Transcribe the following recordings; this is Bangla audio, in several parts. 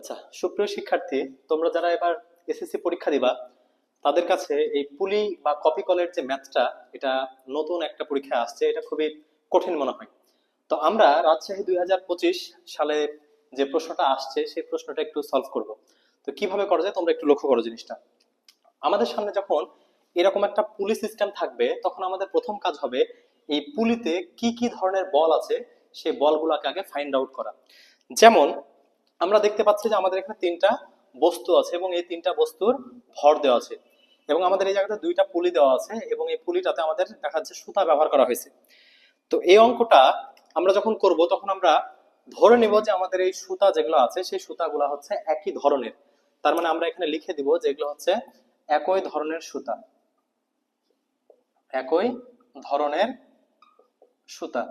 আচ্ছা সুপ্রিয় শিক্ষার্থী, তোমরা যারা এবার এসএসসি পরীক্ষা দিবা, তাদের কাছে এই পুলি বা কপি কলের যে ম্যাথটা, এটা নতুন একটা পরীক্ষা আসছে, এটা খুবই কঠিন মনে হয়। তো আমরা রাজশাহী দুই সালে যে প্রশ্নটা আসছে, সেই প্রশ্নটা একটু সলভ করব। তো কীভাবে করা যায়, তোমরা একটু লক্ষ্য করো জিনিসটা। আমাদের সামনে যখন এরকম একটা পুলি সিস্টেম থাকবে, তখন আমাদের প্রথম কাজ হবে এই পুলিতে কি কি ধরনের বল আছে, সেই বলগুলোকে আগে ফাইন্ড আউট করা। যেমন আমরা দেখতে পাচ্ছি যে আমাদের এখানে তিনটা বস্তু আছে এবং এই তিনটা বস্তুর ভর দেওয়া আছে। এবং আমাদের এই জায়গাতে দুইটা পুলি দেওয়া আছে এবং এই পুলিটাতে আমাদের দেখা যাচ্ছে সুতা ব্যবহার করা হয়েছে। তো এই অঙ্কটা আমরা যখন করব, তখন আমরা ধরে নিব যে আমাদের এই সুতা যেগুলো আছে, সেই সুতাগুলো হচ্ছে একই ধরনের। তার মানে আমরা এখানে লিখে দিব যেগুলো হচ্ছে একই ধরনের সুতা। একই ধরনের সুতা।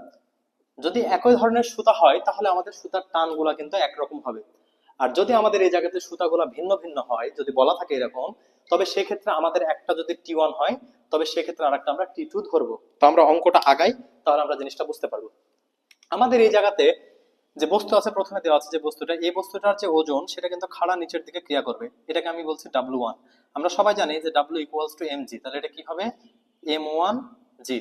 যদি একই ধরনের সুতা হয়, তাহলে আমাদের সুতার টানগুলা কিন্তু একরকম হবে। আর যদি আমাদের এই জায়গাতে সুতাগুলা ভিন্ন ভিন্ন হয়, যদি বলা থাকে এরকম, তবে সেক্ষেত্রে আমাদের একটা যদি টি ওয়ান হয়, তবে সেক্ষেত্রে আরেকটা আমরা টি টু ধরবো। তো আমরা অঙ্কটা আগাই, তাহলে আমরা জিনিসটা বুঝতে পারব। আমাদের এই জায়গাতে যে বস্তু আছে, প্রথমে দেওয়া আছে যে বস্তুটা, এই বস্তুটার যে ওজন, সেটা কিন্তু খাড়া নিচের দিকে ক্রিয়া করবে। এটাকে আমি বলছি ডাব্লু ওয়ান আমরা সবাই জানি যে W equals to M G তাহলে এটা কি হবে? এম ওয়ান জি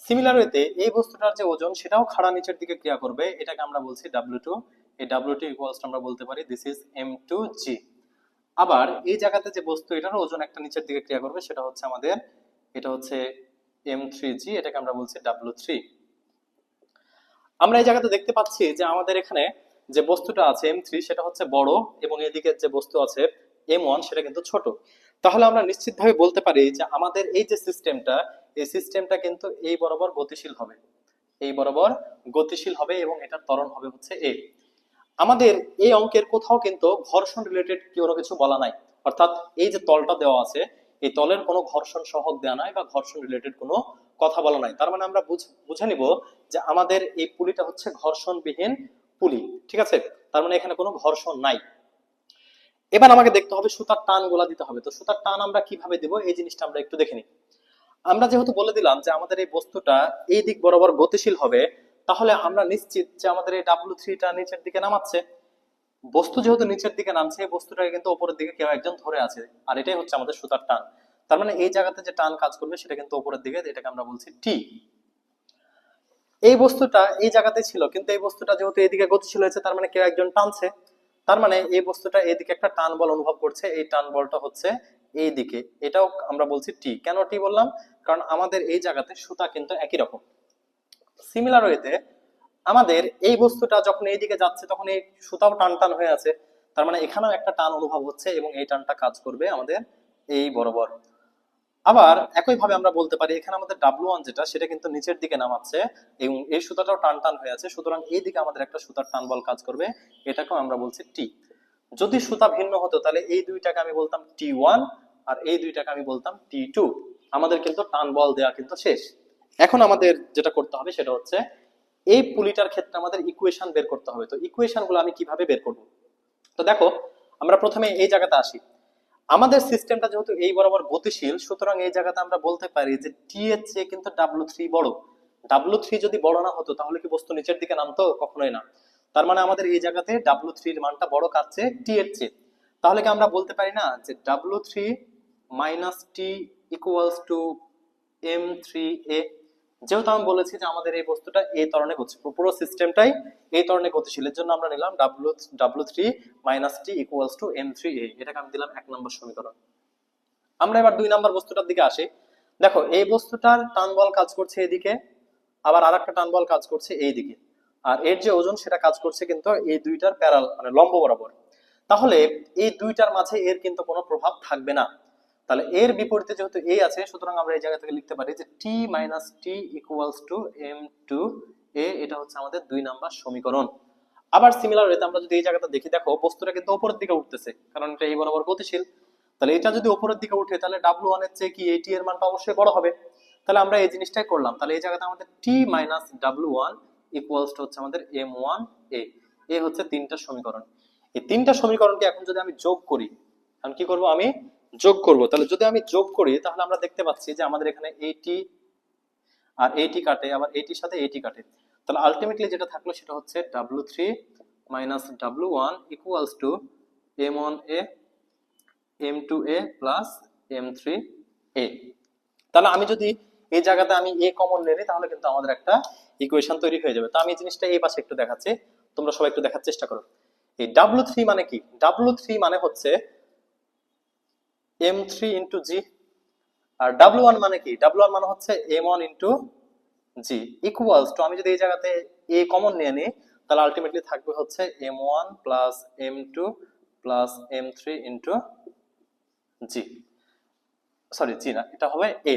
সিমিলার ওয়েতে এই বস্তুটার যে ওজন, সেটাও খাড়া নিচের দিকে ক্রিয়া করবে। এটাকে আমরা বলছি ডাব্লিউ টু এই ডাব্লিউ টু ইকুয়ালস আমরা বলতে পারি this is M two G আবার এই জায়গাতে যে বস্তু এটারও ওজন একটা নিচের দিকে ক্রিয়া করবে, সেটা হচ্ছে আমাদের, এটা হচ্ছে এম থ্রি জি এটাকে আমরা বলছি ডাব্লিউ থ্রি আমরা এই জায়গাতে দেখতে পাচ্ছি যে আমাদের এখানে যে বস্তুটা আছে এম থ্রি সেটা হচ্ছে বড় এবং এদিকে যে বস্তু আছে এম ওয়ান সেটা কিন্তু ছোট। তাহলে আমরা নিশ্চিতভাবে বলতে পারি যে আমাদের এই যে সিস্টেমটা এই সিস্টেমটা কিন্তু এই বরাবর গতিশীল হবে। এই বরাবর গতিশীল হবে এবং এটার ত্বরণ হবে হচ্ছে এ আমাদের এই অঙ্কের কোথাও কিন্তু ঘর্ষণ রিলেটেড কোনো কিছু বলা নাই। অর্থাৎ এই যে তলটা দেওয়া আছে, এই তলের কোনো ঘর্ষণ সহগ দেওয়া নাই বা ঘর্ষণ রিলেটেড কোনো কথা বলা নাই। তার মানে আমরা বুঝে নিব যে আমাদের এই পুলিটা হচ্ছে ঘর্ষণবিহীন পুলি, ঠিক আছে? তার মানে এখানে কোনো ঘর্ষণ নাই। এবার আমাকে দেখতে হবে সুতার টানগুলা দিতে হবে। তো সুতার টান আমরা কীভাবে দিব? এই জিনিসটা আমরা একটু দেখে নিই। আমরা যেহেতু বলে দিলাম যে আমাদের এই বস্তুটা এই দিক বরাবর গতিশীল হবে, তাহলে আমরা নিশ্চিত যে আমাদের এই ডাব্লু থ্রিটা নিচের দিকে নামাচ্ছে। বস্তু যেহেতু নিচের দিকে নামছে, এই বস্তুটাকে কিন্তু ওপরের দিকে কেউ একজন ধরে আছে। আর এটাই হচ্ছে আমাদের সুতার টান। তার মানে এই জায়গাতে যে টান কাজ করবে, সেটা কিন্তু ওপরের দিকে, এটাকে আমরা বলছি টি এই বস্তুটা এই জায়গাতে ছিল, কিন্তু এই বস্তুটা যেহেতু এইদিকে গতিশীল হয়েছে, তার মানে কেউ একজন টানছে। তার মানে এই বস্তুটা এইদিকে একটা টান বল অনুভব করছে, এই টান বলটা হচ্ছে এই দিকে। এটাও আমরা বলছি টি কেন টি বললাম? কারণ আমাদের এই জায়গাতে সুতা কিন্তু একই রকম। সিমিলার ওয়েতে আমাদের এই বস্তুটা যখন এই দিকে যাচ্ছে, তখন এই সুতাও টান টান হয়ে আছে। তার মানে এখানেও একটা টান অনুভব হচ্ছে এবং এই টানটা কাজ করবে আমাদের এই বরাবর। আবার একই ভাবে আমরা বলতে পারি, এখানে আমাদের ডাব্লু ওয়ান যেটা, সেটা কিন্তু নিচের দিকে নামাচ্ছে এবং এই সুতাটাও টান টান হয়ে আছে। সুতরাং এই দিকে আমাদের একটা সুতার টান বল কাজ করবে, এটাকেও আমরা বলছি টি যদি সুতা ভিন্ন হতো, তাহলে এই দুইটাকে আমি বলতাম টি ওয়ান আর এই দুইটাকে আমি বলতাম টি টু আমাদের কিন্তু টান বল দেওয়া কিন্তু শেষ। এখন আমাদের যেটা করতে হবে, সেটা হচ্ছে এই পুলিটার ক্ষেত্রে আমাদের ইকুয়েশন বের করতে হবে। তো ইকুয়েশনগুলো আমি কীভাবে বের করব? তো দেখো, আমরা প্রথমে এই জায়গাতে আসি। আমাদের সিস্টেমটা যেহেতু এই বরাবর গতিশীল, সুতরাং এই জায়গাতে আমরা বলতে পারি যে টি এর চেয়ে কিন্তু ডাব্লু থ্রি বড়। ডাব্লু থ্রি যদি বড় না হতো, তাহলে কি বস্তু নিচের দিকে নামতো? কখনোই না। তার মানে আমাদের এই জায়গাতে ডাব্লু থ্রির মানটা বড় চেয়ে টি এর চেয়ে। তাহলে কি আমরা বলতে পারি না যে W three minus T equals to M three A যেহেতু আমি বলেছি যে আমাদের এই বস্তুটা এই ধরনে গতিশীল, পুরো সিস্টেমটাই এই ধরনের গতিশীল। এর জন্য আমরা নিলাম W W three minus T equals to M three A এটাকে আমি দিলাম এক নম্বর সমীকরণ। আমরা এবার দুই নম্বর বস্তুটার দিকে আসি। দেখো, এই বস্তুটার টান বল কাজ করছে এদিকে, আবার আর একটা টান বল কাজ করছে এই দিকে আর এর যে ওজন, সেটা কাজ করছে কিন্তু এই দুইটার প্যারাল মানে লম্ব বরাবর। তাহলে এই দুইটার মাঝে এর কিন্তু কোনো প্রভাব থাকবে না। তাহলে এর বিপরীতে যেহেতু এ আছে, সুতরাং আমরা এই জায়গা থেকে লিখতে পারি যে T minus T equals to M two A এটা হচ্ছে আমাদের দুই নাম্বার সমীকরণ। আবার সিমিলার ওয়েতে আমরা যদি এই জায়গাটা দেখি, দেখো, বস্তুটা কিন্তু উপরের দিকে উঠতেছে, কারণ এটা এই বরাবর গতিশীল। তাহলে এটা যদি উপরের দিকে উঠে, তাহলে ডাব্লু ওয়ানের চেয়ে কি এটি এর মানটা অবশ্যই বড় হবে? তাহলে আমরা এই জিনিসটাই করলাম। তাহলে এই জায়গাতে আমাদের T minus W one equals to হচ্ছে আমাদের এম ওয়ান এ এ হচ্ছে তিনটা সমীকরণ। এই তিনটা সমীকরণকে এখন যদি আমি যোগ করি, এখন কি করব আমি? যোগ করব। তাহলে যদি আমি যোগ করি, তাহলে আমরা দেখতে পাচ্ছি যে আমাদের এখানে এইটি আর এইটি কাটে, আবার এইটির সাথে এইটি কাটে। তাহলে আলটিমেটলি যেটা থাকল সেটা হচ্ছে W three minus W one equals to M one A M two A plus M three A তাহলে আমি যদি এই জায়গাতে আমি এ কমন নিয়ে নিই, তাহলে কিন্তু আমাদের একটা ইকুয়েশন তৈরি হয়ে যাবে। তো আমি জিনিসটা এই পাশে একটু দেখাচ্ছি। তোমরা সবাই একটু দেখার চেষ্টা করো। এই ডাব্লু থ্রি মানে কি? ডাব্লু থ্রি মানে হচ্ছে এম থ্রি ইন্টু জি আর ডাব্লু ওয়ান মানে কি? ডাব্লু ওয়ান মানে হচ্ছে M one into G equals to আমি যদি এই জায়গাতে এ কমন নিয়ে নিই, তাহলে আলটিমেটলি থাকবে হচ্ছে M one plus M two plus M three into G sorry G না, এটা হবে এ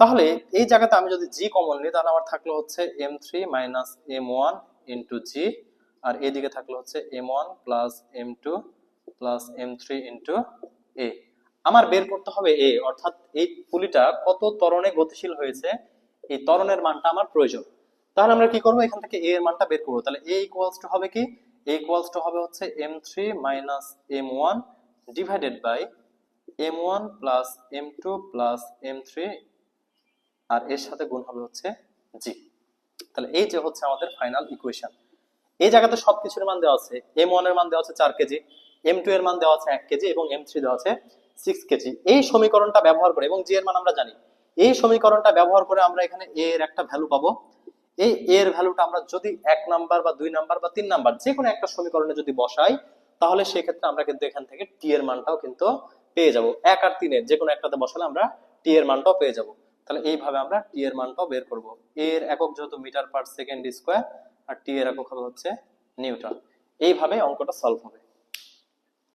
তাহলে এই জায়গাতে আমি যদি জি কমন নিই, তাহলে আমার থাকল হচ্ছে M three minus M one into G আর এদিকে থাকল হচ্ছে M one plus M two plus M three into A আমার বের করতে হবে এ অর্থাৎ এই পুলিটা কত ত্বরণে গতিশীল হয়েছে, এই ত্বরণের মানটা আমার প্রয়োজন। তাহলে আমরা কি করব? এখান থেকে এ এর মানটা বের করব। তাহলে এ ইকুয়ালস হবে কি? এ ইকুয়ালস হবে হচ্ছে M three minus M one divided by M one plus M two plus M three আর এর সাথে গুণ হবে হচ্ছে জি তাহলে এই যে হচ্ছে আমাদের ফাইনাল ইকুয়েশন এই জায়গাতে সবকিছুর মান দেওয়া আছে। এম ওয়ানের মান দেওয়া আছে চার কেজি এম টু এর মান দেওয়া আছে এক কেজি এবং এম থ্রি দেওয়া আছে সিক্স কেজি। এই সমীকরণটা ব্যবহার করে, এবং জি এর মান আমরা জানি। এই সমীকরণটা ব্যবহার করে আমরা এখানে এ এর একটা ভ্যালু পাবো। এই এ এর ভ্যালুটা আমরা যদি এক নাম্বার বা দুই নাম্বার বা তিন নাম্বার যে কোনো একটা সমীকরণে যদি বসাই, তাহলে সেক্ষেত্রে আমরা কিন্তু এখান থেকে টি এর মানটাও কিন্তু পেয়ে যাব। এক আর তিনের যে কোনো একটাতে বসালে আমরা টি এর মানটাও পেয়ে যাব। তাহলে এইভাবে আমরা টি এর মানটাও বের করব। এর একক যেহেতু মিটার পার সেকেন্ড স্কোয়ার, আর টি এর একক হবে হচ্ছে নিউটন এইভাবে অঙ্কটা সলভ হবে।